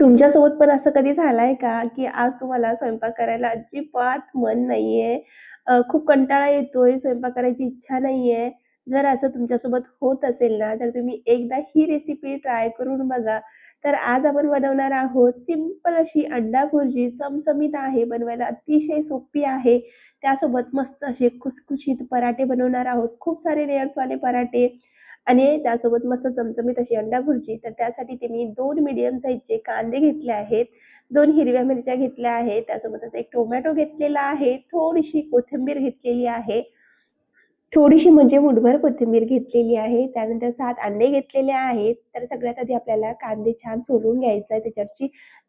तुमच्यासोबत पण असं कधी झालंय का, की आज तुम्हाला स्वयंपाक करायला अजिबात मन नाहीये, अ, खूप कंटाळा येतोय, स्वयंपाक करायची इच्छा नाहीये. जर असं तुमच्यासोबत होत असेल ना, तर तुम्ही एकदा ही रेसिपी ट्राय करून बघा. तर आज आपण बनवणार आहोत सिंपल अशी अंडा भुर्जी, चमचमीत आहे, बनवायला अतिशय सोपी आहे. त्यासोबत मस्त असे खुसखुशीत पराठे बनवणार आहोत. खूप सारे लेयर्सवाले पराठे आणि त्यासोबत मस्त चमचमीत अशी अंडा भुर्जी. तर त्यासाठी ते मी दोन मीडियम साईजचे कांदे घेतले आहेत, दोन हिरव्या मिरच्या घेतल्या आहेत, त्यासोबतच एक टोमॅटो घेतलेला आहे, थोडीशी कोथिंबीर घेतलेली आहे. थोडीशी म्हणजे मुठभर कोथिंबीर घेतलेली आहे. त्यानंतर सात अंडे घेतलेले आहेत. तर सगळ्यात आधी आपल्याला कांदे छान सोलून घ्यायचा आहे. त्याच्यावरची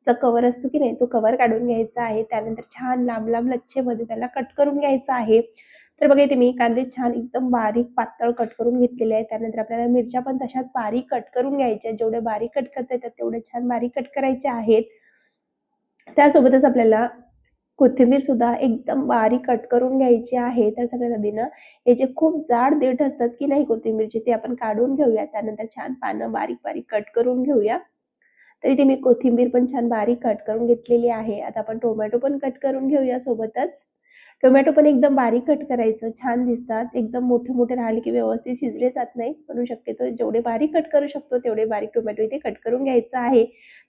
जो कवर असतो की नाही, तो कवर काढून घ्यायचा आहे. त्यानंतर छान लांब-लांब लच्छेमध्ये त्याला कट करून घ्यायचा आहे. तर बघा इथे मी कांदे छान एकदम बारीक पातळ कट करून घेतलेले आहेत. त्यानंतर आपल्याला मिरच्या पण तशाच बारीक कट करून घ्यायच्या जेवढे बारीक कट करता येतात तेवढे छान बारीक कट करायचे आहेत. त्यासोबतच आपल्याला कोथिंबीर सुद्धा एकदम बारीक कट करून घ्यायची आहे. तर सगळ्यात आधी ना, हे जे खूप जाड देठ असतात की नाही कोथिंबीरचे ते आपण काढून घेऊया. त्यानंतर छान पानं बारीक-बारीक कट करून घेऊया. तर इथे मी कोथिंबीर पण छान बारीक कट करून घेतलेली आहे. आता आपण टोमॅटो पण कट करून घेऊया सोबतच. टोमॅटो पण एकदम बारीक कट करायचं, छान दिसतात. एकदम मोठे-मोठे राहिले की व्यवस्थित शिजले जात नाही. म्हणून शक्यतो जेवढे बारीक कट करू शकतो तेवढे बारीक टोमॅटो इथे कट करून घ्यायचं आहे.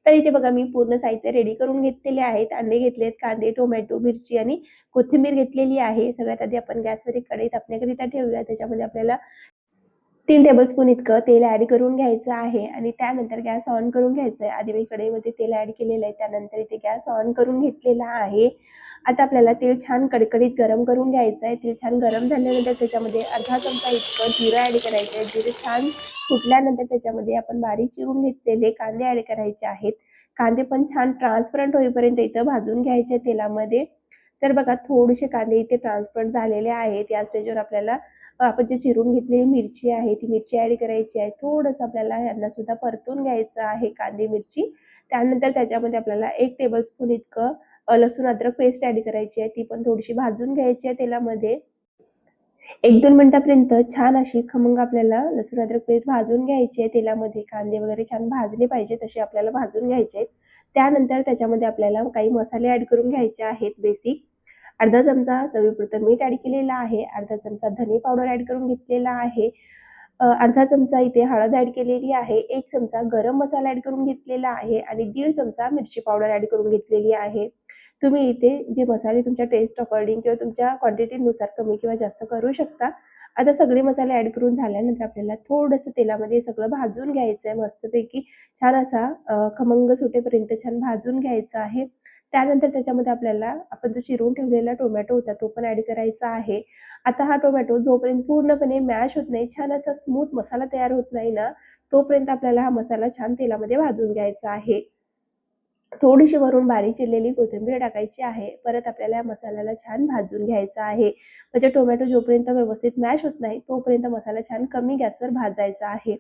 तर इथे बघा मी पूर्ण साहित्य रेडी करून घेतलेले आहेत. अंडे घेतलेत, कांदे, टोमॅटो, मिरची आणि कोथिंबीर घेतलेली आहे. सगळ्यात आधी आपण गॅसवर एक कढई तापण्याकरिता ठेवूया. त्याच्यामध्ये आपल्याला तीन टेबलस्पून इतकं तेल ॲड करून घ्यायचं आहे आणि त्यानंतर गॅस ऑन करून घ्यायचं आहे. आधी मी कढईमध्ये तेल ॲड केलेलं आहे. त्यानंतर इथे गॅस ऑन करून घेतलेला आहे. आता आपल्याला तेल छान कडकडीत गरम करून घ्यायचं आहे. तेल छान गरम झाल्यानंतर त्याच्यामध्ये अर्धा चमचा इतकं जिरं ॲड करायचं आहे. जिरे छान फुटल्यानंतर त्याच्यामध्ये आपण बारीक चिरून घेतलेले कांदे ॲड करायचे आहेत. कांदे पण छान ट्रान्सपरंट होईपर्यंत इथं भाजून घ्यायचे तेलामध्ये. तर बघा थोडेसे कांदे इथे ट्रान्सपरंट झालेले आहेत. या स्टेजवर आपल्याला आपण जे चिरून घेतलेली मिरची आहे, ती मिरची ॲड करायची आहे. थोडंसं आपल्याला यांना सुद्धा परतून घ्यायचं आहे कांदे, मिरची. त्यानंतर त्याच्यामध्ये आपल्याला एक टेबलस्पून इतकं लसूण अद्रक पेस्ट ॲड करायची आहे. ती पण थोडीशी भाजून घ्यायची आहे तेलामध्ये. 1-2 मिनिटापर्यंत छान अशी खमंग आपल्याला लसूण अद्रक पेस्ट भाजून घ्यायची आहे तेलामध्ये. कांदे वगैरे छान भाजले पाहिजेत तसे आपल्याला भाजून घ्यायचे आहेत. त्यानंतर त्याच्यामध्ये आपल्याला काही मसाले ॲड करून घ्यायचे आहेत बेसिक. अर्धा चमचा चवीपुरतं मीठ ॲड केलेलं आहे. अर्धा चमचा धने पावडर ॲड करून घेतलेला आहे. अर्धा चमचा इथे हळद ॲड केलेली आहे. एक चमचा गरम मसाला ॲड करून घेतलेला आहे आणि दीड चमचा मिरची पावडर ॲड करून घेतलेली आहे. तुम्ही इथे जे मसाले तुमच्या टेस्ट अकॉर्डिंग किंवा तुमच्या क्वांटिटीनुसार कमी किंवा जास्त करू शकता. आता सगळे मसाले ॲड करून झाल्यानंतर आपल्याला थोडंसं तेलामध्ये सगळं भाजून घ्यायचं आहे मस्तपैकी. छान असा खमंग सुटेपर्यंत छान भाजून घ्यायचं आहे. त्यानंतर त्याच्यामध्ये आपल्याला आपण जो चिरून ठेवलेला टोमॅटो होता तो पण ॲड करायचा आहे. आता हा टोमॅटो जोपर्यंत पूर्णपणे मॅश होत नाही, छान असा स्मूथ मसाला तयार होत नाही ना, तोपर्यंत आपल्याला हा मसाला छान तेलामध्ये भाजून घ्यायचा आहे. थोडीशी वरून बारीक चिरलेली कोथिंबीर टाकायची आहे. परत आपल्याला या मसाल्याला छान भाजून घ्यायचं आहे. म्हणजे टोमॅटो जोपर्यंत व्यवस्थित मॅश होत नाही, तोपर्यंत मसाला छान कमी गॅसवर भाजायचा आहे.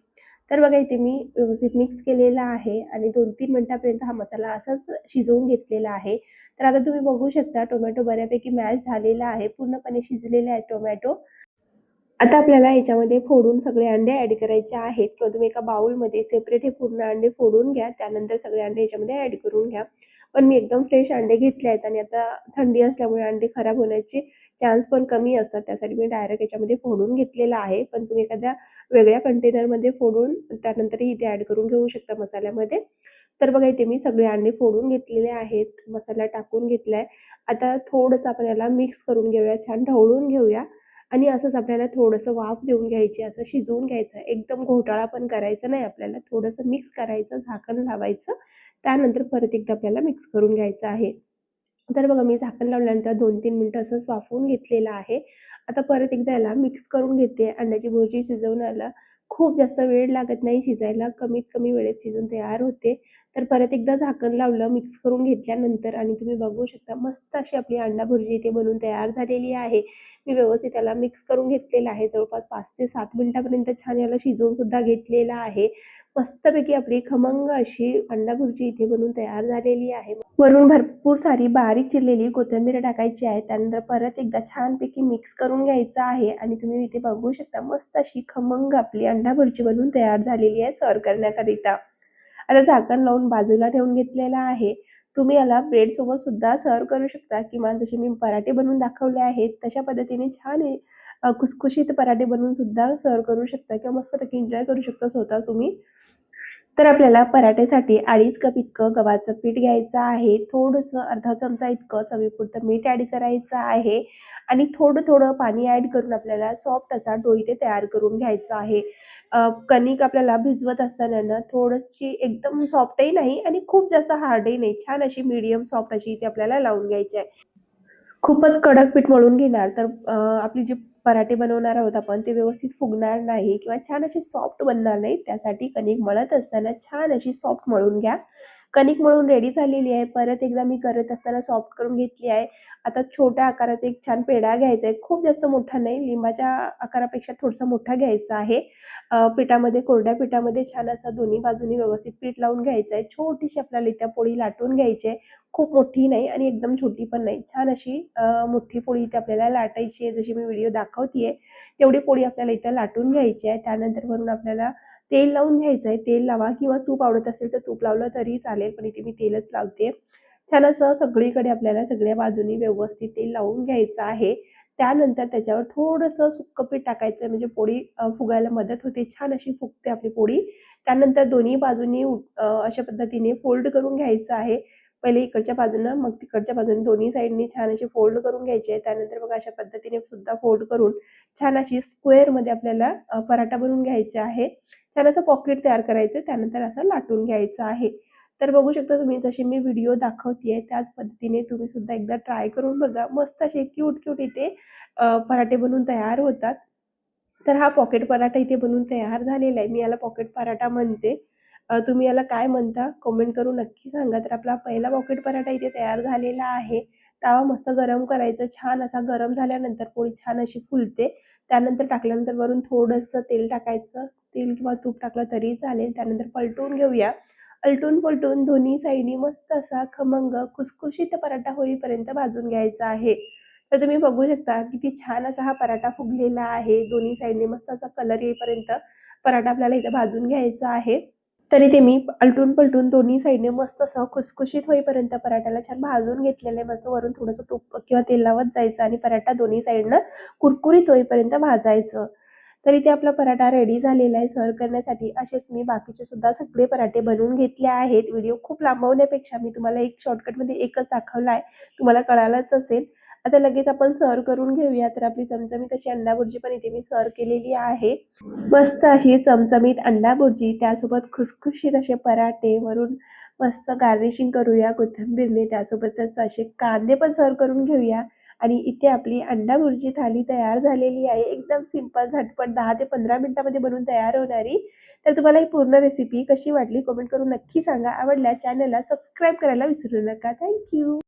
तर बघा इथे मी व्यवस्थित मिक्स केलेला आहे आणि दोन तीन मिनटापर्यंत हा मसाला असाच शिजवून घेतलेला आहे. तर आता तुम्ही बघू शकता टोमॅटो बऱ्यापैकी मॅश झालेला आहे. पूर्णपणे शिजलेले आहेत टोमॅटो. आता आपल्याला याच्यामध्ये फोडून सगळे अंडे ॲड करायचे आहेत किंवा तुम्ही एका बाउलमध्ये सेपरेट हे पूर्ण अंडे फोडून घ्या. त्यानंतर सगळे अंडे याच्यामध्ये ॲड करून घ्या. पण मी एकदम फ्रेश अंडे घेतले आहेत आणि आता थंडी असल्यामुळे अंडे खराब होण्याचे चान्स पण कमी असतात. त्यासाठी मी डायरेक्ट याच्यामध्ये फोडून घेतलेलं आहे. पण तुम्ही एखाद्या वेगळ्या कंटेनरमध्ये फोडून त्यानंतरही इथे ॲड करून घेऊ शकता मसाल्यामध्ये. तर बघा इथे मी सगळे अंडे फोडून घेतलेले आहेत. मसाला टाकून घेतलाय. आता थोडंसं आपण याला मिक्स करून घेऊया, छान ढवळून घेऊया आणि असंच आपल्याला थोडंसं वाफ देऊन घ्यायची, असं शिजवून घ्यायचं. एकदम घोटाळा पण करायचा नाही आपल्याला. थोडंसं मिक्स करायचं, झाकण लावायचं. त्यानंतर परत एकदा आपल्याला मिक्स करून घ्यायचं आहे. तर बघा मी झाकण लावल्यानंतर दोन तीन मिनटं असंच वाफवून घेतलेलं आहे. आता परत एकदा याला मिक्स करून घेते. अंड्याची भुर्जी शिजवण्याला खूप जास्त वेळ लागत नाही शिजायला. कमीत कमी वेळेत शिजून तयार होते. तर परत एकदा झाकण लावलं मिक्स करून घेतल्यानंतर आणि तुम्ही बघू शकता मस्त अशी आपली अंडा भुर्जी इथे बनून तयार झालेली आहे. मी व्यवस्थित त्याला मिक्स करून घेतलेला आहे. जवळपास पाच ते सात मिनिटापर्यंत छान याला शिजवून सुद्धा घेतलेला आहे. मस्तपैकी आपली खमंग अशी अंडा भुर्जी इथे बनून तयार झालेली आहे. वरून भरपूर सारी बारीक चिरलेली कोथिंबीर टाकायची आहे. त्यानंतर परत एकदा छानपैकी मिक्स करून घ्यायचं आहे आणि तुम्ही इथे बघू शकता मस्त अशी खमंग आपली अंडा भुर्जी बनून तयार झालेली आहे सर्व करण्याकरिता. आता झाकण लावून बाजूला ठेवून घेतलेला आहे तुम्ही याला ब्रेड सोबत सुद्धा सर्व करू शकता किंवा जसे मी पराठे बनवून दाखवले आहेत तशा पद्धतीने छान हे खुसखुशीत पराठे बनवून सुद्धा सर्व करू शकता किंवा मस्तपैकी एन्जॉय करू शकता स्वतः तुम्ही तर आपल्याला पराठेसाठी अडीच कप इतकं गव्हाचं पीठ घ्यायचं आहे. थोडंसं अर्धा चमचा इतकं चवीपुरतं मीठ ॲड करायचं आहे. आणि थोडं थोडं पाणी ॲड करून आपल्याला सॉफ्ट असा डो इथे तयार करून घ्यायचा आहे. कणिक आपल्याला भिजवत असताना ना थोडीशी एकदम सॉफ्टही नाही आणि खूप जास्त हार्डही नाही. छान अशी मीडियम सॉफ्ट अशी इथे आपल्याला लावून घ्यायची आहे. खूपच कडक पीठ मळून घेणार. तर आपली जी पराठे बनवणार आहोत आपण ते व्यवस्थित फुगणार नाही किंवा छान असे सॉफ्ट बनणार नाही त्यासाठी कणिक मळत असताना छान अशी सॉफ्ट मळून घ्या. कणिक मळून रेडी झालेली आहे. परत एकदा मी करत असताना सॉफ्ट करून घेतली आहे. आता छोट्या आकाराचा एक छान पेढा घ्यायचा आहे. खूप जास्त मोठा नाही लिंबाच्या आकारापेक्षा थोडासा मोठा घ्यायचा आहे. पिठामध्ये कोरड्या पिठामध्ये छान असं दोन्ही बाजूनी व्यवस्थित पीठ लावून घ्यायचं आहे. छोटीशी आपल्याला इथं पोळी लाटून घ्यायची आहे. खूप मोठी नाही आणि एकदम छोटी पण नाही. छान अशी मोठी पोळी इथे आपल्याला लाटायची आहे. जशी मी व्हिडिओ दाखवते तेवढी पोळी आपल्याला इथं लाटून घ्यायची आहे. त्यानंतर वरून आपल्याला तेल लावून घ्यायचं आहे तेल लावा किंवा तूप आवडत असेल तर तूप लावलं तरी चालेल पण इथे मी तेलच लावते छान असं सगळीकडे आपल्याला सगळ्या बाजूनी व्यवस्थित तेल लावून घ्यायचं आहे. त्यानंतर त्याच्यावर थोडंसं सुक्कं पीठ टाकायचं म्हणजे पोळी फुगायला मदत होते. छान अशी फुगते आपली पोळी. त्यानंतर दोन्ही बाजूनी अशा पद्धतीने फोल्ड करून घ्यायचं आहे. पहिले इकडच्या बाजूनं मग तिकडच्या बाजूने. दोन्ही साईडनी छान अशी फोल्ड करून घ्यायची आहे. त्यानंतर बघा अशा पद्धतीने सुद्धा फोल्ड करून छान अशी स्क्वेअरमध्ये आपल्याला पराठा बनवून घ्यायचा आहे. छान असं पॉकेट तयार करायचं त्यानंतर असं लाटून घ्यायचं आहे. तर बघू शकता तुम्ही जशी मी व्हिडिओ दाखवते त्याच पद्धतीने तुम्ही सुद्धा एकदा ट्राय करून बघा. मस्त असे क्यूट क्यूट इथे पराठे बनवून तयार होतात. तर हा पॉकेट पराठा इथे बनवून तयार झालेला आहे. मी याला पॉकेट पराठा म्हणते. तुम्ही याला काय म्हणता? कमेंट करून नक्की सांगा. तर आपला पहिला पॉकेट पराठा इथे तयार झालेला आहे. तवा मस्त गरम करायचं. छान असा गरम झाल्यानंतर पोळी छान अशी फुलते. त्यानंतर टाकल्यानंतर वरून थोडंसं तेल टाकायचं. तेल किंवा तूप टाकलं तरी चालेल. त्यानंतर पलटून घेऊया. अलटून पलटून दोन्ही साईडनी मस्त असा खमंग खुसखुशीत पराठा होईपर्यंत भाजून घ्यायचा आहे. तर तुम्ही बघू शकता किती छान असा हा पराठा फुगलेला आहे. दोन्ही साईडने मस्त असा कलर येईपर्यंत पराठा आपल्याला इथं भाजून घ्यायचा आहे. तरी ते मी अलटून पलटून दोन्ही साईडने मस्त असं खुसखुशीत होईपर्यंत पराठ्याला छान भाजून घेतलेलं आहे. मस्त वरून थोडंसं तूप किंवा तेल लावत जायचं आणि पराठा दोन्ही साईडनं कुरकुरीत होईपर्यंत भाजायचं. तर इथे आपला पराठा रेडी झालेला आहे सर्व करण्यासाठी. असेच मी बाकीचे सुद्धा सगळे पराठे बनवून घेतले आहेत. व्हिडिओ खूप लांबवण्यापेक्षा मी तुम्हाला एक शॉर्टकटमध्ये एकच दाखवला आहे. तुम्हाला कळालंच असेल. आता लगेच आपण सर्व करून घेऊया. तर आपली चमचमीत अशी अंडा भुर्जी पण इथे मी सर्व केलेली आहे. मस्त अशी चमचमीत अंडा भुर्जी. त्यासोबत खुसखुशीत असे पराठे वरून मस्त गार्निशिंग करूया. कोथिंबीरने त्यासोबतच असे कांदे पण सर्व करून घेऊया. आणि इथे आपली अंडा भुर्जी थाली तयार झालेली आहे. एकदम सिंपल झटपट दहा ते पंधरा मिनिटामध्ये बनवून तयार होणारी. तर तुम्हाला ही पूर्ण रेसिपी कशी वाटली कमेंट करून नक्की सांगा. आवडल्या चॅनलला सबस्क्राईब करायला विसरू नका. थँक्यू